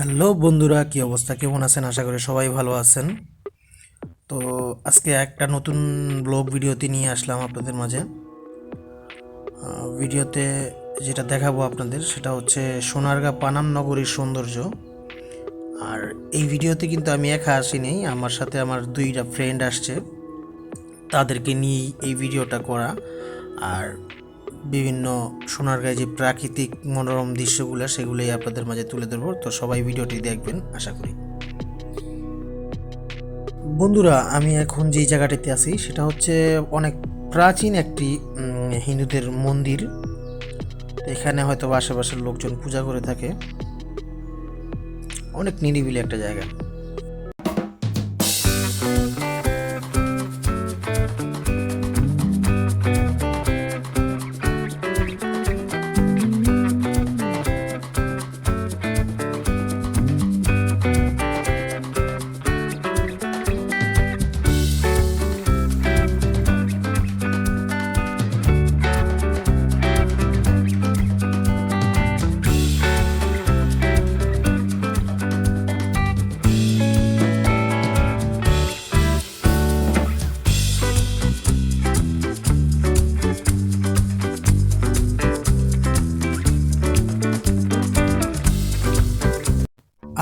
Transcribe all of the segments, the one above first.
Hello বন্ধুরা, কি অবস্থা? কেমন আছেন? আশা করি সবাই ভালো আছেন। তো আজকে একটা নতুন ব্লগ ভিডিওতে নিয়ে আসলাম আপনাদের মাঝে। ভিডিওতে যেটা দেখাবো আপনাদের, সেটা হচ্ছে সোনারগাঁ পানাম নগরীর সৌন্দর্য। আর এই ভিডিওতে কিন্তু আমি একা আসিনি আমার সাথে আমার দুইটা ফ্রেন্ড আসছে। তাদেরকে নিয়েই এই ভিডিওটা করা। আর বিভিন্ন সোনারগাঁয়ে যে প্রাকৃতিক মনোরম দৃশ্যগুলো, সেগুলোই আপনাদের মাঝে তুলে ধরবো। তো সবাই ভিডিওটি দেখবেন, আশা করি। বন্ধুরা, আমি এখন যেই জায়গাটিতে আছি, সেটা হচ্ছে অনেক প্রাচীন একটি হিন্দুদের মন্দির। এখানে হয়তো আশেপাশের লোকজন পূজা করে থাকে। অনেক নিরিবিলি একটা জায়গা।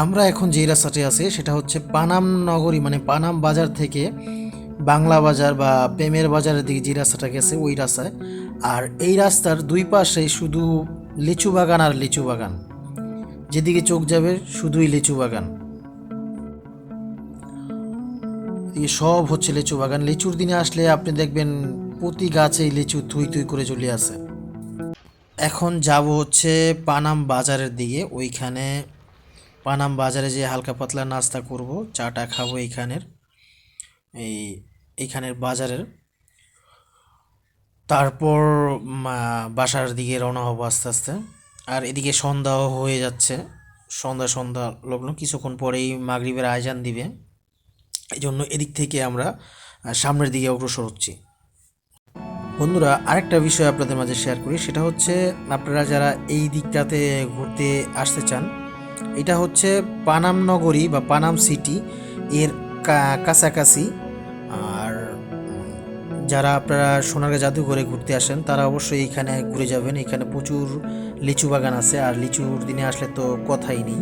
আমরা এখন যে রাস্তাটি আছে, সেটা হচ্ছে পানাম নগরী মানে পানাম বাজার থেকে বাংলা বাজার বা প্রেমের বাজারের দিকে যে রাস্তাটা গেছে, ওই রাস্তায়। আর এই রাস্তার দুই পাশে শুধু লিচু বাগান আর লিচু বাগান। যেদিকে চোখ যাবে, শুধুই লিচু বাগান। সব হচ্ছে লিচু বাগান। লিচুর দিনে আসলে আপনি দেখবেন প্রতি গাছেই লিচু থুই থুই করে চলে আসে। এখন যাব হচ্ছে পানাম বাজারের দিকে। ওইখানে পানাম বাজারে যে হালকা পাতলা নাস্তা করব, চাটা খাব এইখানের, এই এইখানের বাজারের। তারপর বাসার দিকে রওনা হব আস্তে আস্তে। আর এদিকে সন্ধ্যাও হয়ে যাচ্ছে। সন্ধ্যা সন্ধ্যা লগ্ন, কিছুক্ষণ পরেই মাগরিবের আয়োজন দিবে। এই জন্য এদিক থেকে আমরা সামনের দিকে অগ্রসর হচ্ছি। বন্ধুরা, আরেকটা বিষয় আপনাদের মাঝে শেয়ার করি, সেটা হচ্ছে, আপনারা যারা এই দিকটাতে ঘুরতে আসতে চান এটা হচ্ছে পানাম নগরী বা পানাম সিটি এর কাছাকাছি। আর যারা আপনারা সোনারগাঁ জাদুঘরে ঘুরতে আসেন, তারা অবশ্যই এখানে ঘুরে যাবেন। এখানে প্রচুর লিচু বাগান আছে, আর লিচুর দিনে আসলে তো কথাই নেই।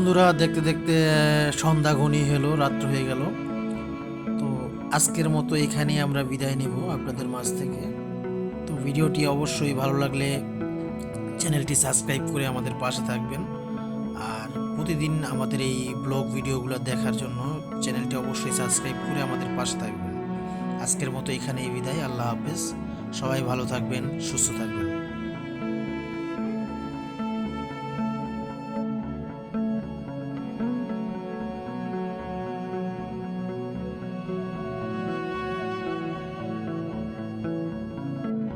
বন্ধুরা, দেখতে দেখতে সন্ধ্যা ঘনি হলো, রাত্র হয়ে গেল। তো আজকের মতো এখানেই আমরা বিদায় নেব আপনাদের মাঝ থেকে। তো ভিডিওটি অবশ্যই ভালো লাগলে চ্যানেলটি সাবস্ক্রাইব করে আমাদের পাশে থাকবেন। আর প্রতিদিন আমাদের এই ব্লগ ভিডিওগুলো দেখার জন্য চ্যানেলটি অবশ্যই সাবস্ক্রাইব করে আমাদের পাশে থাকবেন। আজকের মতো এখানেই বিদায়, আল্লাহ হাফেজ। সবাই ভালো থাকবেন, সুস্থ থাকবেন।